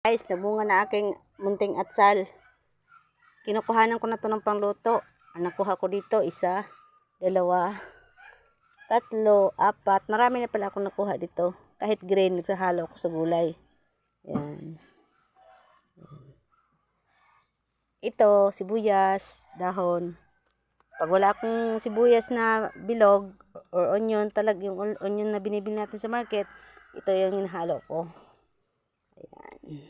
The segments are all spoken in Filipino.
Guys, nabunga na aking munting atsal. Kinukuhanan ko na to ng pangluto. Ang nakuha ko dito, isa, dalawa, tatlo, apat. Marami na pala akong nakuha dito. Kahit green, nagsahalo ko sa gulay. Yan. Ito, sibuyas, dahon. Pag wala akong sibuyas na bilog or onion, talag yung on- onion na binibili natin sa market, ito yung hinahalo ko. Ayan.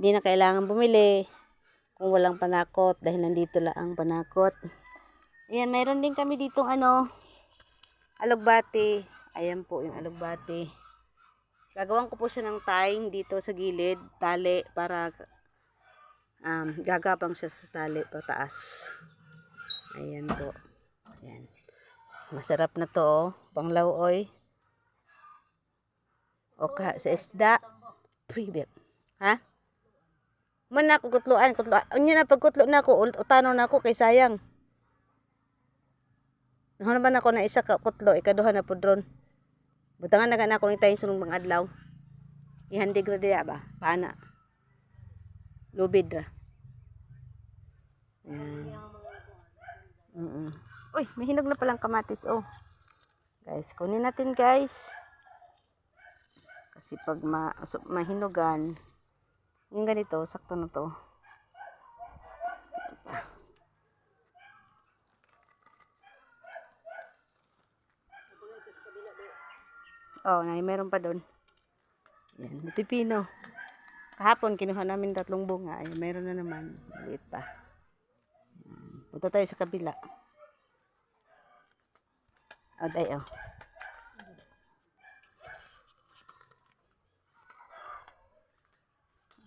Hindi na kailangan bumili kung walang panakot dahil nandito lang ang panakot. Ayan, mayroon din kami ditong ano, alugbati. Ayan po yung alugbati. Gagawan ko po siya ng tying dito sa gilid, tali, para um, gagapang siya sa tali pataas. Ayan po. Ayan. Masarap na to, oh. Panglawoy. O ka, sa isda. Private. Ha? Man na ako kutluan, kutluan. Unya na pagkutlo na ako, utano na ako kay sayang. Ano naman ako na isa ka kutlo, ikaduha na po dron. Butangan na ka na ako ni tayong sunong mga adlaw. Ihandig ra diya ba? Paana? Lubid ra. Yan. Mm Uy, may hinog na palang kamatis, oh. Guys, kunin natin, guys. Kasi pag ma so, mahinugan, yung ganito, sakto na to. Oh, nay, meron pa doon. Yan, pipino. Kahapon, kinuha namin tatlong bunga. Ay, meron na naman. Maliit pa. Punta tayo sa kabila. Oh, day,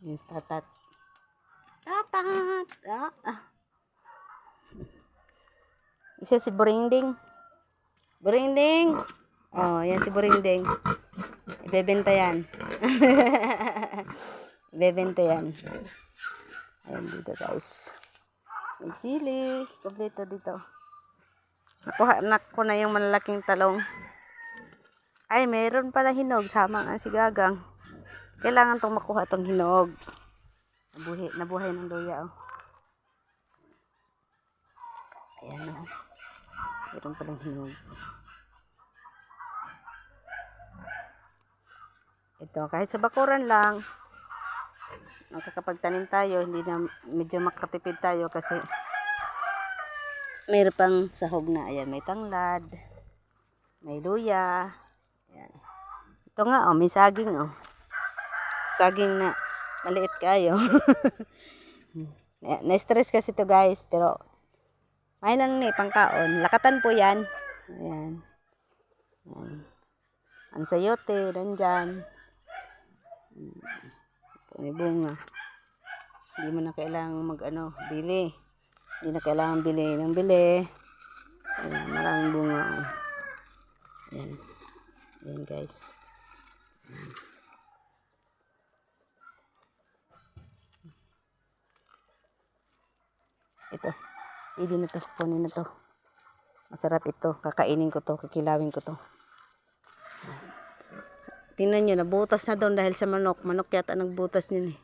Yes, tatat. Ah. Isa si Buringding. Buringding! Oh, yan si Buringding. Ibebenta yan. Ibebenta yan. Ayan dito guys. May sili. Kompleto dito. Nakuha na ko na yung malalaking talong. Ay, meron pala hinog. Sama nga si Gagang. Kailangan tong makuha tong hinog. Nabuhi, nabuhay ng luya, oh. Ayan, oh. Meron palang hinog. Ito, kahit sa bakuran lang, makakapagtanim tayo, hindi na medyo makatipid tayo kasi mayroon pang sahog na. Ayan, may tanglad, may luya. Ayan. Ito nga, oh, may saging, oh. Saging na maliit kayo. Na- Na-stress kasi to guys, pero may lang ni pangkaon. Lakatan po yan. Ayan. Ayan. Ang sayote, nandyan. May bunga. Hindi mo na kailangan mag ano, bili. Hindi na kailangan bili ng bili. Ayan, maraming bunga. Ayan. Ayan guys. Ito. Pwede na to. Kunin na to. Masarap ito. Kakainin ko to. Kikilawin ko to. Tingnan nyo, nabutas na doon dahil sa manok. Manok yata nagbutas niyan eh.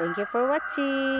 Thank you for watching.